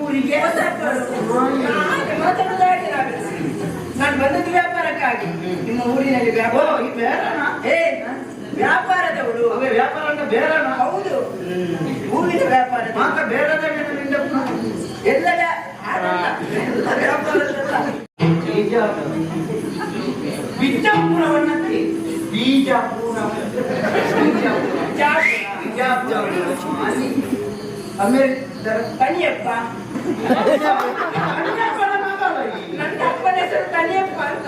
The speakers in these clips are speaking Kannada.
ಊರಿಗೆ ನಾನು ಬಂದದ್ದು ವ್ಯಾಪಾರಕ್ಕಾಗಿ. ನಿಮ್ಮ ಊರಿನಲ್ಲಿ ವ್ಯಾಪಾರ ಬೇರೆನಾ? ಏ ವ್ಯಾಪಾರದವಳು. ಅವೇ ವ್ಯಾಪಾರ ಅಂತ ಬೇರೆನ? ಹೌದು. ಊರಿನ ವ್ಯಾಪಾರ ಮಾತ್ರ ಬೇಡದ ನಿಂದ ಎಲ್ಲ ವ್ಯಾ- ಎಲ್ಲ ವ್ಯಾಪಾರದಲ್ಲ. ಬೀಜ ಬಿಜಾಪುರವನ್ನತ್ತಿ ಬೀಜಾಪುರ. ಬಿಜಾಪುರ. ಅಲ್ಲಿ ಆಮೇಲೆ ಕನಿಯಪ್ಪ ಅಣ್ಣಪ್ಪನ ಮಗಳ ಈ. ನನ್ನ ಅಪ್ಪನ ಹೆಸರು ಕನಿಯಪ್ಪ ಅಂತ.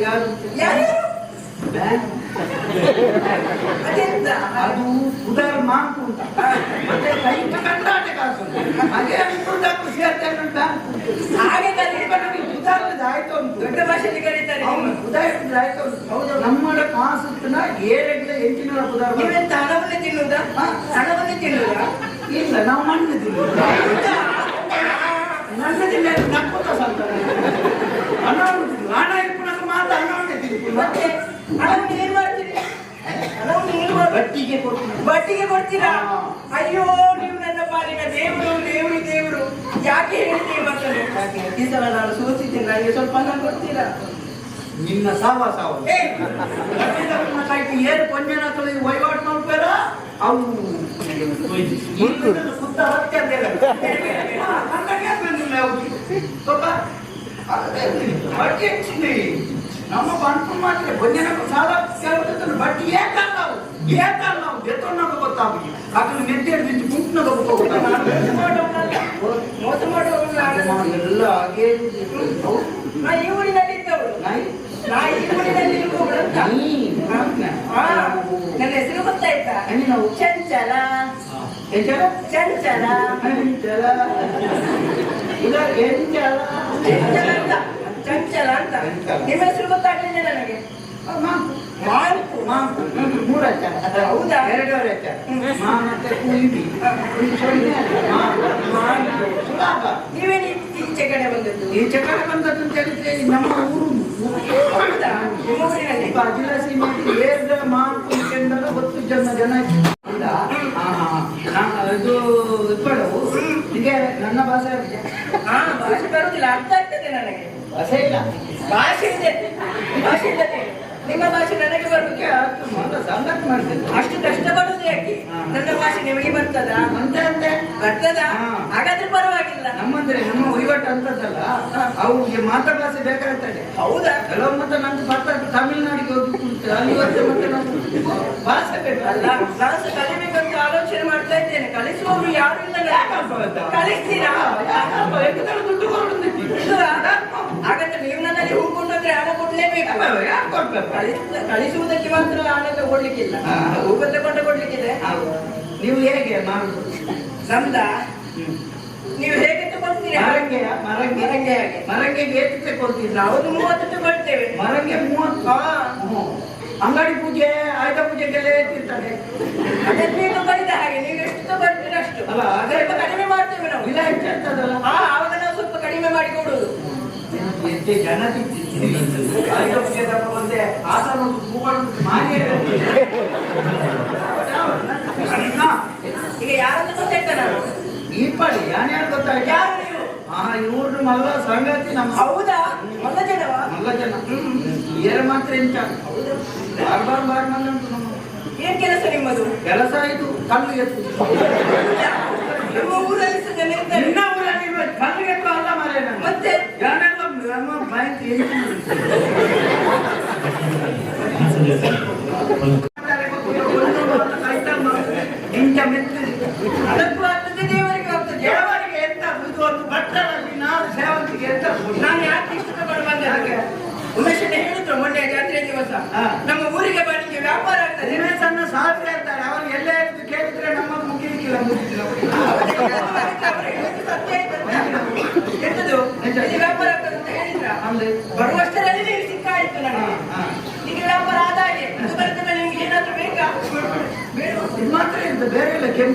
ಯಾರು? ಅದೆಂತ ಅದು ಉದಾರ ಮಾಂಕು ಮತ್ತೆ ಸೈಟ್ ಕರ್ನಾಟಕ ಅದೇ ಖುಷಿ ಆಗ್ತದೆ ಉಂಟ? ಹಾಗೆ ಆಯ್ತು ಒಂದು ದೊಡ್ಡ ಭಾಷೆಯಲ್ಲಿ ಕರೀತಾರೆ ಅವನು ಉದಾಹರಣೆ ಆಯ್ತು ಹೌದು. ನಮ್ಮಡ ಕಾಸುತ್ತಿನ ಏಳೆಂಟು ಎಂಟಿನ ಉದಾಹರಣೆ ನೀವೆಂತ ಹಣವನ್ನೇ ತಿನ್ನುವುದ ಹಣವನ್ನೇ ಇಲ್ಲ ನಾವು ಹಣ ಹಣವನ್ನು ಏನ್ ಮಾಡ್ತೀರಿ? ಹಣವನ್ನು ಏನ್ ಮಾಡ್ತೀರಿ? ಬಟ್ಟಿಗೆ ಕೊಡ್ತೀನಿ. ಬಡ್ಡಿಗೆ ಕೊಡ್ತೀರಾ? ಅಯ್ಯೋ ನೀವು ನನ್ನ ಪಾಲಿನ ದೇವರು ದೇವರು ದೇವರು. ಯಾಕೆ ಹೇಳ್ತೀವಿ ಮಕ್ಕಳು ಈ ಸಲ ನಾನು ಸೋತಿದ್ದೀನಿ. ನನಗೆ ಸ್ವಲ್ಪ ಹಣ ಕೊಡ್ತೀರಾ? ನಿನ್ನ ಸಾವ ಸಾವ ಏ, ಏರು ಕೊಂಜನ ತೊಳಿ ವಹಿವಾಟು ಮಾಡ್ಬೇಡ ಅವು ಸುತ್ತ ಹಂಗಾಗಿ ಅದೇ ಬಡ್ಡಿ ಹೆಚ್ಚಿದೆ ನಮ್ಮ ಬಂತು ಮಾತ್ರ ಬಂದಿನ ಸಾಲ ಕೇಳ್ಬಿಟ್ಟು ಬಡ್ಡಿ ಏಕಲ್ಲ ನಾವು ಏಕಲ್ಲ ನಾವು ಬೆತ್ತೊನ್ನಾಗ ಗೊತ್ತಾಗಿ ಅದನ್ನು ನೆಟ್ಟೆ ಹಿಡಿದು ಗುಂಪಿನಾಗ ಮೋಸ ಮಾಡುವವನು ಎಲ್ಲ ಹಾಗೆ. ನಾ ಈ ಊರಿನಲ್ಲಿ ಇದ್ದವಳು. ನಾ? ಈ ಊರಿನಲ್ಲಿ ಇರುವವಳು ಅಂತ ನಾಯಿ ಹಾ, ನನ್ನ ಹೆಸರು ಗೊತ್ತಾಯ್ತಾ? ನಾವು. ಚಂಚಲ. ಚಂಚಲ. ಇಲ್ಲ ಎಂಚಲ. ಚಂಚಲ ಅಂತ. ಚಂಚಲ ಅಂತ. ನಿಮ್ಮ ಹೆಸರು ಗೊತ್ತಾಗ್ಲಿಲ್ಲ ನನಗೆ. ಮಾಂಕು. ಮಾಂಕು ಮಾಂಕು. ಮೂರು ಅಚ್ಚ ಹೌದಾ? ಎರಡೂವರೆ ಮಾ ಮತ್ತೆ ನೀವೇನು ಈಚೆ ಕಡೆ ಬಂದದ್ದು? ಈ ಚಕ್ರ ಬಂದದ್ದು ಅಂತ ಹೇಳಿದ್ರೆ ಈ ನಮ್ಮ ಊರು. ಹೌದಾ? ನಿಮ್ಮ ಊರಿನಲ್ಲಿ? ಮಾಂಕು ಹೊತ್ತು ಜನ ಜನ ಇದು ಇಪ್ಪಳು. ಹೀಗೆ ನನ್ನ ಭಾಷೆ ಹಾ ಭಾಷೆ ಬರುದಿಲ್ಲ. ಅರ್ಥ ಆಗ್ತದೆ ನನಗೆ. ಭಾಷೆ ಇಲ್ಲ ಭಾಷೆ ಇದೆ ಭಾಷೆ ಇದೆ ನಿಮ್ಮ ಭಾಷೆ ನನಗೆ ಮೊದಲು ಸಂಗತಿ ಮಾಡ್ತೇನೆ. ಅಷ್ಟು ಕಷ್ಟ ಪಡೋದು ಯಾಕೆ. ನನ್ನ ಭಾಷೆ ನಿಮಗೆ ಬರ್ತದಾ? ಅಂತ ಅಂತೆ ಬರ್ತದಾ. ಹಾಗಾದ್ರೆ ಪರವಾಗಿಲ್ಲ. ನಮ್ಮಂದ್ರೆ ನಮ್ಮ ವಹಿವಾಟು ಅಂತದಲ್ಲ ಅವ್ರಿಗೆ ಮಾತೃಭಾಷೆ ಬೇಕಾಗ್ತದೆ. ಹೌದಾ? ಕೆಲವು ಮತ್ತೆ ನಂದು ಬರ್ತದೆ ತಮಿಳ್ನಾಡಿಗೆ ಹೋಗಿ ಕೂತು ಅಲ್ಲಿ ಮತ್ತೆ ಮತ್ತೆ ನಾವು ಭಾಷೆ ಬೇಕಲ್ಲ ಭಾಷೆ ಸಹ ಯಾರು ಇಲ್ಲ ನನಗೆ. ಕಲಿಸ್ತೀರಾ ದುಡ್ಡು? ಹಾಗಾದ್ರೆ ನೀವು ನನ್ನಲ್ಲಿ ಹೂ ಕೊಂಡೋದ್ರೆ ಹಣ ಕೊಡ್ಲೇಬೇಕು ಕಳಿಸುವುದಕ್ಕೆ ಮಾತ್ರ ಹಣ ತಗೊಳ್ಲಿಕ್ಕಿಲ್ಲ ಹಾ. ಹೂ ತಗೊಂಡು ಕೊಡ್ಲಿಕ್ಕಿದೆ ನೀವು ಹೇಗೆ ಮಾಡುದು ಸಂದ ನೀವು ಹೇಗೆ ಮರಂಗೆ ಮರಂಗೆ ತಗೊಳ್ತೇವೆ ಮರಂಗೆ ಮೂವತ್ತು ಅಂಗಡಿ ಪೂಜೆ ಆಯುಧ ಪೂಜೆಗೆಲ್ಲ ಏತಿರ್ತಾರೆ ಅದನ್ನು ನೀವು ಬರಿದ ಹಾಗೆ ನೀವು ಎಷ್ಟು ತಗೊಳ್ತೀರ ಅಷ್ಟು ಅಲ್ಲ, ಅದೇ- ಸ್ವಲ್ಪ ಕಡಿಮೆ ಮಾಡ್ತೇವೆ ನಾವು ಇಲ್ಲ ಹೆಚ್ಚಾಗ್ತದಲ್ಲ ಹಾ ಆವಾಗ ನಾವು ಸ್ವಲ್ಪ ಕಡಿಮೆ ಮಾಡಿ ಕೊಡುದು ಎಷ್ಟೇ ಜನ ಸಿಗ್ತಿದ್ರು. ತಗೊಂಡೆ ಆತನ ಮಾಗೆ ಹಾ, ಈಗ ಯಾರನ್ನು ಗೊತ್ತಾಯ್ತಾರ ಈ ಪಡಿ ಯಾರ್ಯಾರು ಗೊತ್ತಾಗ ಯಾರು ನೀವು? ಆ ಇವ್ರದ್ದು ಮಲ್ಲ ಸಂಗತಿ ನಮ್ಮ ಹೌದಾ? ಮಲ್ಲ ಜನವ? ಮಲ್ಲ ಜನ. ಏರ್ ಮಾತ್ರ ಎಂಚ ಹೌದು. ಬಾರ್ ಬಾರ್ ಬಾರ್ ಮಲ್ಲ ಉಂಟು ನಮ್ಮ ಏನ್ ಕೆಲಸ ನಿಮ್ಮದು? ಕೆಲಸ ಇದು ಕಲ್ಲು ಎತ್ತು. ನಿಮ್ಮ ಊರಲ್ಲಿ ನಿನ್ನ ಊರಲ್ಲಿ. ಕಲ್ಲು ಎತ್ತು ಅಲ್ಲ ನಾನು. ಮತ್ತೆ? ಯಾರೆಲ್ಲ பயங்கரமா பயந்து எழுதி ಅಂತ ಹೇಳಿದ್ರ. ಒಂದು ಬರುವಷ್ಟರಲ್ಲಿ ನೀವು ಸಿಕ್ಕಾಯಿತು ನನಗೆ. ನಿಮ್ಗೆ ಬೇಕಾ? ಬೇಡ ಮಾತ್ರ ಇರ್ತದೆ ಬೇರೆ ಇಲ್ಲ ಕೆಂಪು